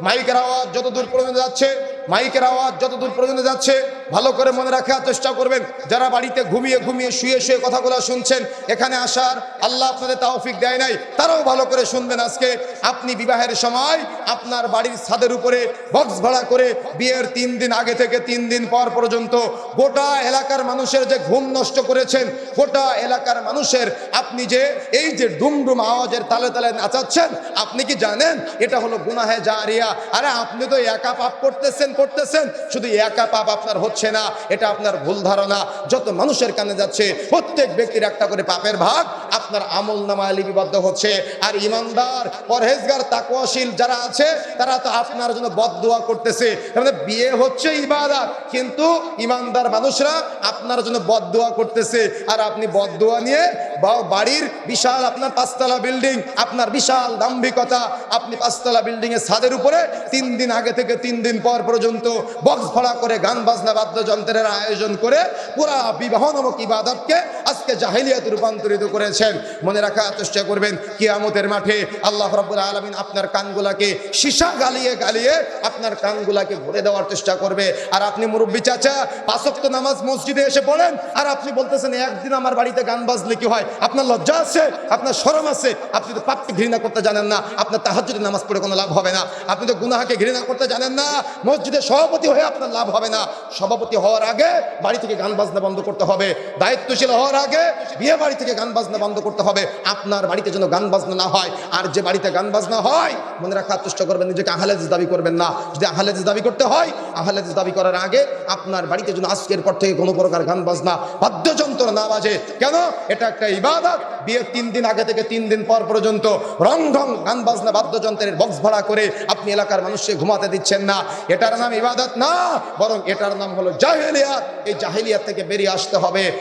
মাইকের আওয়াজ যত দূর পর্যন্ত যাচ্ছে মাইকের আওয়াজ যত দূর পর্যন্ত যাচ্ছে ভালো করে মনে রাখার চেষ্টা করবেন। যারা বাড়িতে ঘুমিয়ে ঘুমিয়ে শুয়ে শুয়ে কথাগুলো শুনছেন, এখানে আসার আল্লাহ আপনাদের তাওফিক দেয় নাই, তারাও ভালো করে শুনবেন আজকে। আপনি বিবাহের সময় আপনার বাড়ির ছাদের উপরে বক্স ভাড়া করে বিয়ের তিন দিন আগে থেকে তিন দিন পর পর্যন্ত গোটা এলাকার মানুষের যে ঘুম নষ্ট করেছেন, গোটা এলাকার মানুষের আপনি যে এই যে ডুমডুম আওয়াজের তালে তালে নাচাচ্ছেন, আপনি কি জানেন? এটা হলো গুনাহে জারিয়া। আরে আপনি তো একা পাপ করতেছেন করতেছেন, শুধু একা পাপ আপনার না, এটা আপনার ভুল ধারণা। যত মানুষের কানে যাচ্ছে, প্রত্যেক ব্যক্তির একটা করে পাপের ভাগ আপনার আমল নামায় লিপিবদ্ধ হচ্ছে। আর ইমানদার, পরহেজগার তাকুয়াশীল যারা আছে, তারা তো আপনার জন্য বদদোয়া করতেছে। মানে বিয়ে হচ্ছে ইবাদত, কিন্তু ইমানদার মানুষরা আপনার জন্য বদদোয়া করতেছে। আর আপনি বদদোয়া নিয়ে বাড়ির বিশাল আপনার পাঁচতলা বিল্ডিং, আপনার বিশাল দাম্ভিকতা, আপনি পাঁচতলা বিল্ডিংয়ের ছাদের উপরে তিন দিন আগে থেকে তিন দিন পর পর্যন্ত বক্স ভরা করে গান বাজনা বাদ্যযন্ত্রের আয়োজন করে পুরা বিবাহ নামক ইবাদতকে আজকে জাহিলিয়াত রূপান্তরিত করেছেন। মনে রাখার চেষ্টা করবেন, কিয়ামতের মাঠে আল্লাহ রাব্বুল আলামিন আপনার কানগুলাকে সীসা গালিয়ে গালিয়ে আপনার কানগুলাকে ভরে দেওয়ার চেষ্টা করবে। আর আপনি মুরব্বী চাচা, পাঁচক্ত নামাজ মসজিদে এসে পড়েন আর আপনি বলতেছেন, একদিন আমার বাড়িতে গান বাজলে কি হয়? আপনার লজ্জা আছে? আপনার শরম আছে? আপনি তো পাপকে ঘৃণা করতে জানেন না। আপনার তাহাজ্জুদের নামাজ পড়ে কোনো লাভ হবে না। আপনি তো গুনাহাকে ঘৃণা করতে জানেন না। মসজিদে সভাপতি হয়ে আপনার লাভ হবে না। সভাপতি হওয়ার আগে বাড়ি থেকে গান বাজনা বন্ধ করতে হবে। দায়িত্বশীল হওয়ার আগে বিয়ে বাড়ি থেকে গান বাজনা বন্ধ করতে হবে। আপনার বাড়িতে যেন গান বাজনা না হয়। আর যে বাড়িতে গান বাজনা হয়, মনে রাখার চেষ্টা করবেন, নিজেকে আহলেজ দাবি করবেন না। যদি আহলেজ দাবি করতে হয় আহলেজ দাবি করার আগে আপনার বাড়িতে যেন আজকের পর থেকে কোনো প্রকার গান বাজনা, বাদ্যযন্ত্র না বাজে। কেন? এটা একটা ইবাদত। বিয়ের তিন দিন আগে থেকে তিন দিন পর পর্যন্ত রং ঢং গান বাজনা, বাদ্যযন্ত্রের বক্স ভাড়া করে আপনি এলাকার মানুষকে ঘুমাতে দিচ্ছেন না। এটার নাম ইবাদত না, বরং এটার নাম হলো জাহেলিয়াত। এই জাহেলিয়াত থেকে বেরিয়ে আসতে হবে।